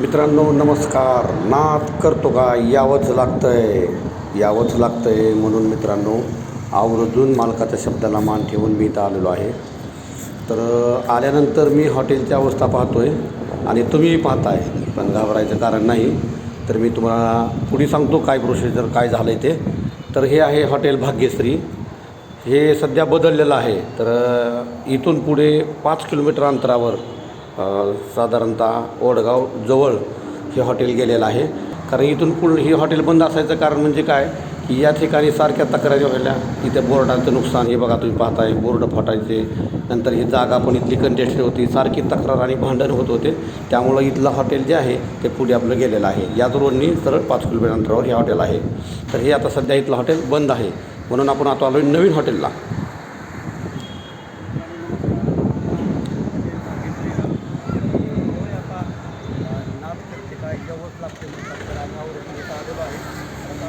मित्रांनो नमस्कार. नाद करतो का? यावंच लागतंय. यावंच आहे म्हणून मित्रांनो आवर्जून मालकाच्या शब्दाला मान ठेवून मी इथं आलेलो आहे. तर आल्यानंतर मी हॉटेलची अवस्था पाहतो आहे आणि तुम्हीही पाहताय पण घाबरायचं कारण नाही. तर मी तुम्हाला पुढे सांगतो काय प्रोसिजर काय झालं आहे ते. तर हे आहे हॉटेल भाग्यश्री. हे सध्या बदललेलं आहे. तर इथून पुढे पाच किलोमीटर अंतरावर साधारणतः ओडगाव जवळ हे हॉटेल गेलेलं आहे. कारण इथून पुढे हे हॉटेल बंद असायचं कारण म्हणजे काय? की या ठिकाणी सारख्या तक्रारी व्हायला इथे बोर्डांचं नुकसान हे बघा तुम्ही पाहताय बोर्ड फाटायचे नंतर ही जागा पण इथली कंटेस्टेड होती सारखी तक्रार आणि भांडण होत होते. त्यामुळं इथलं हॉटेल जे आहे ते पुढे आपलं गेलेलं आहे. याच रोडनी सरळ पाच किलोमीटर अंतरावर हे हॉटेल आहे. तर हे आता सध्या इथलं हॉटेल बंद आहे. म्हणून आपण आता आलो नवीन हॉटेलला नाद करते काय जेवढ लागते म्हणतात तर आम्ही आवडून इथं आलेलो आहे आता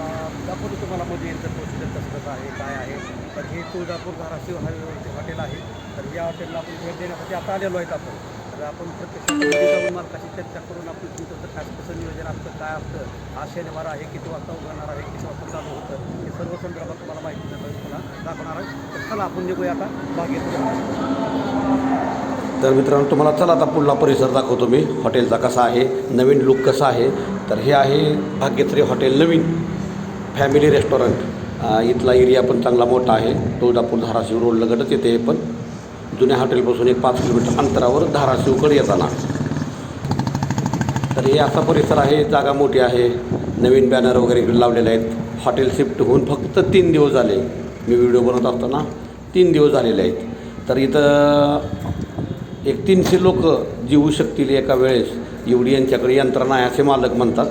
दाखवतो तुम्हाला मध्ये यांचं प्रोसिजर कसं कसं आहे काय आहे? तर हे तुळजापूर धाराशिव हायवे हॉटेल आहे. तर या हॉटेलला आपण भेट देण्यासाठी आता आलेलो आहेत आपण. तर आपण प्रत्यक्ष जाऊन मालकाशी चर्चा करून आपण तुमचं काय कसं नियोजन असतं काय असतं आज शनिवार आहे किती वाजता उघडणार आहे किती वाजता चालू होतं हे सर्व संदर्भात तुम्हाला माहिती देतो तुम्हाला दाखवणार आहे. तर चला आपण निघूया आता. बागेत तर मित्रांनो तुम्हाला चला आता पुढला परिसर दाखवतो मी. हॉटेलचा कसा आहे नवीन लुक कसा आहे. तर हे आहे भाग्यश्री हॉटेल नवीन. फॅमिली रेस्टॉरंट इथला एरिया पण चांगला मोठा आहे. तुळजापूर धाराशिव रोड लगतच येते पण. जुन्या हॉटेलपासून एक पाच किलोमीटर अंतरावर धाराशिवकडे येताना. तर हे असा परिसर आहे जागा मोठी आहे. नवीन बॅनर वगैरे इकडे लावलेले आहेत. हॉटेल शिफ्ट होऊन फक्त तीन दिवस झाले. मी व्हिडिओ बनवत असताना तीन दिवस झालेले आहेत. तर इथं एक तीनशे लोक जीवू शकतील एका वेळेस. एवढी यांच्याकडे यंत्रणा आहे असे मालक म्हणतात.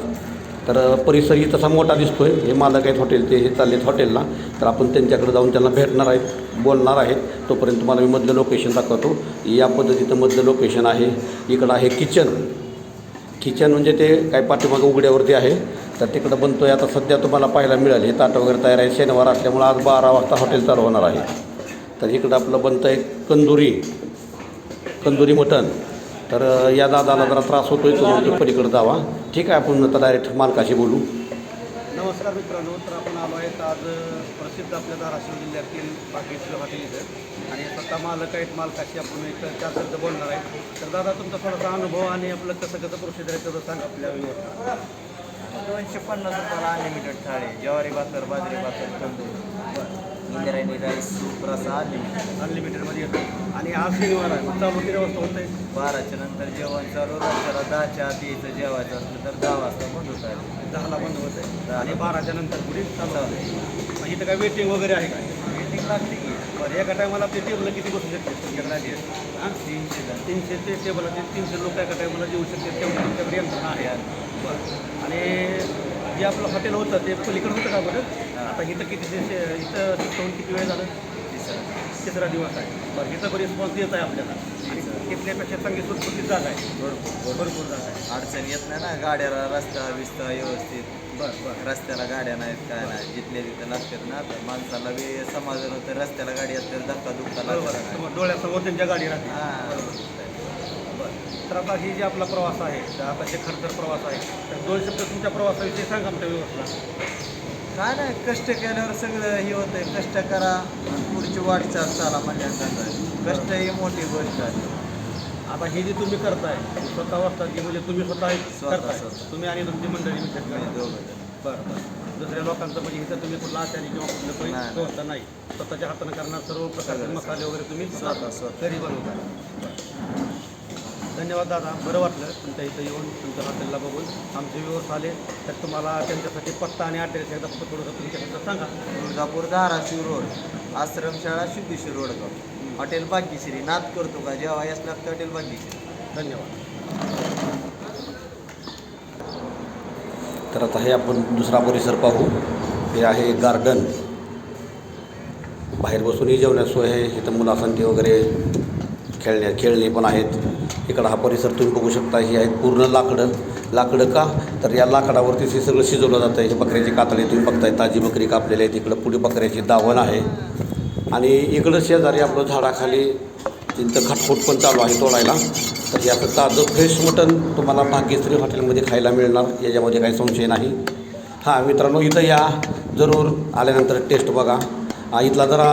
तर परिसरही तसा मोठा दिसतोय. हे मालक आहेत हॉटेलचे हे चालले आहेत हॉटेलला. तर आपण त्यांच्याकडे जाऊन त्यांना भेटणार आहेत बोलणार आहेत. तोपर्यंत तुम्हाला मी मधलं लोकेशन दाखवतो. या पद्धतीचं मधलं लोकेशन आहे. इकडं आहे किचन किचन म्हणजे ते काय पाठीमागं उघड्यावरती आहे. तर तिकडं बनतोय. आता सध्या तुम्हाला पाहायला मिळेल. हे ताटं वगैरे तयार आहे शनिवार असल्यामुळं आज बारा वाजता हॉटेल चालू होणार आहे. तर इकडं आपलं बनतं आहे कंदुरी. कंदुरी मटण. तर या दादाला जरा त्रास होतोय तो म्हणतो पलीकडे जावा. ठीक आहे आपण आता डायरेक्ट मालकाशी बोलू. नमस्कार मित्रांनो तर आपण आलो आहेत आज प्रसिद्ध आपल्या धाराशिव जिल्ह्यातील बागेश्वर हॉटेल इथं. आणि स्वतः मालक आहेत मालकाशी आपण एक चार शब्द बोलणार आहे तर दादा तुमचा थोडासा अनुभव आणि आपलं कसं कसं प्रोसिजर आहे तेवढं सांगा आपल्या दोनशे पन्नास रुपयाला अनलिमिटेड थाळी ज्वारी भाकर बाजरी भाकर तंदूर. इंद्रायणी राईस सूप रसा अनलिमिटेड अनलिमिटेडमध्ये येतो आणि आज शनिवार आहे. चालू किती वाजता होतं आहे बाराच्या नंतर जेवण चालू रात्रीला दहाच्या आधी इथं जेवायचं असलं तर दहा वाजता बंद होत आहे. दहाला बंद होत आहे? आणि बाराच्या नंतर पुढे चालू आहे. इथं काय वेटिंग वगैरे आहे काय मीटिंग लागते की. बरं एका टायमाला आपले टेबल किती बसू शकते? तुमच्याकडे आधी? हां? तीनशे तीनशे ते टेबल तीनशे लोक एका टायमाला जेवू शकते तेवढी तुमच्याकडे यंत्रणा आहे. बरं. आणि जे आपलं हॉटेल होतं ते पलीकडे होतं का बरं? आता इथं किती दिवस इथं होऊन किती वेळ झालं? तिसरं दिवस आहे. बरं इथं पण रिस्पॉन्स देत आहे आपल्याला. आणि तिथल्यापेक्षा चांगली सुटसुटीत जागा आहे. भरपूर भरपूर. जागा आहे. अडचण येत नाही ना गाड्याला रस्ता बिस्ता व्यवस्थित. बरं बरं. रस्त्याला गाड्या नाहीत काय नाही जिथले तिथे लागतात ना तर माणसाला बी समाधान होतं रस्त्याला गाडी असते धक्का बरोबर लागत डोळ्यासमोर त्यांच्या गाडी राहते हां. बरं. तर आता ही जी आपला प्रवास आहे तर आता जे खर्च प्रवास आहे तर दोन शब्द तुमच्या प्रवासाविषयी सांगा आमच्या व्यवस्था. काय नाही कष्ट केल्यावर सगळं हे होतंय कष्ट करा आणि पुढची वाटचाल चाला म्हणल्यानंतर कष्ट ही मोठी गोष्ट आहे आता ही जी तुम्ही करताय स्वतः वाजता की म्हणजे तुम्ही स्वतः स्वतः, करताय स्वतः. तुम्ही आणि तुमची मंडळी दोघं जण. बरं बरं दुसऱ्या लोकांचं म्हणजे इथं तुम्ही कुठला आचारी किंवा कुठलं काही नाही. नाही स्वतःच्या हातानं करणार सर्व प्रकारचे सगळं. मसाले वगैरे तुम्ही स्वतः, स्वतः. घरी बनवता धन्यवाद दादा बरं वाटलं तुमच्या इथं येऊन तुमच्या हॉटेलला बघून. आमचे व्यवस्थ आले तर तुम्हाला त्यांच्यासाठी पत्ता आणि ॲड्रेस एकदा फक्त थोडंसं तुमच्याकडं सांगा. तुळजापूर धाराशिव रोड आश्रमशाळा सिद्धेश्वर रोडगाव हॉटेल भाग्यश्री नाद करतो का? जेव्हा यास लागतं हॉटेल भाग्यश्री. धन्यवाद. तर आता हे आपण दुसरा परिसर पाहू. हे आहे गार्डन. बाहेर बसूनही जेवण्यास सोय आहे. इथं मुलासंती वगैरे खेळण्या खेळणी पण आहेत. इकडं हा परिसर तुम्ही बघू शकता ही आहेत पूर्ण लाकडं. लाकडं का? तर या लाकडावरतीच हे सगळं शिजवलं जातं. हे बकऱ्याची कातडी तुम्ही बघताय ताजी बकरी कापलेली आहे. तिकडं पुढे बकऱ्याची दावण आहे. आणि इकडं शेजारी आपलं झाडाखाली तिथं खटखोट पण चालू आहे तोडायला. तर याचं ताजं फ्रेश मटण तुम्हाला भाग्यश्री हॉटेलमध्ये खायला मिळणार. याच्यामध्ये काही संशय नाही. हां मित्रांनो इथं या. जरूर आल्यानंतर टेस्ट बघा. इथला जरा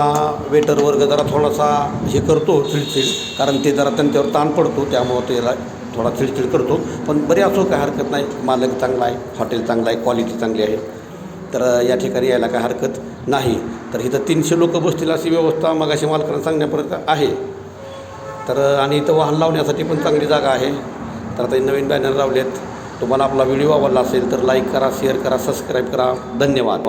वेटर वर्ग जरा थोडासा हे करतो चिडचिड. कारण ते जरा त्यांच्यावर ताण पडतो त्यामुळं त्याला थोडा चिडचिड करतो. पण बरे असो काय हरकत नाही. मालक चांगला आहे हॉटेल चांगलं आहे क्वालिटी चांगली आहे. तर या ठिकाणी यायला काय हरकत नाही. तर इथं तीनशे लोक बसतील अशी व्यवस्था मग अशी मालकांना सांगण्यापर्यंत आहे. तर आणि इथं वाहन लावण्यासाठी पण चांगली जागा आहे. तर आता हे नवीन बॅनर लावलेत. तुम्हाला आपला व्हिडिओ आवडला असेल तर लाईक करा शेअर करा सबस्क्राईब करा. धन्यवाद.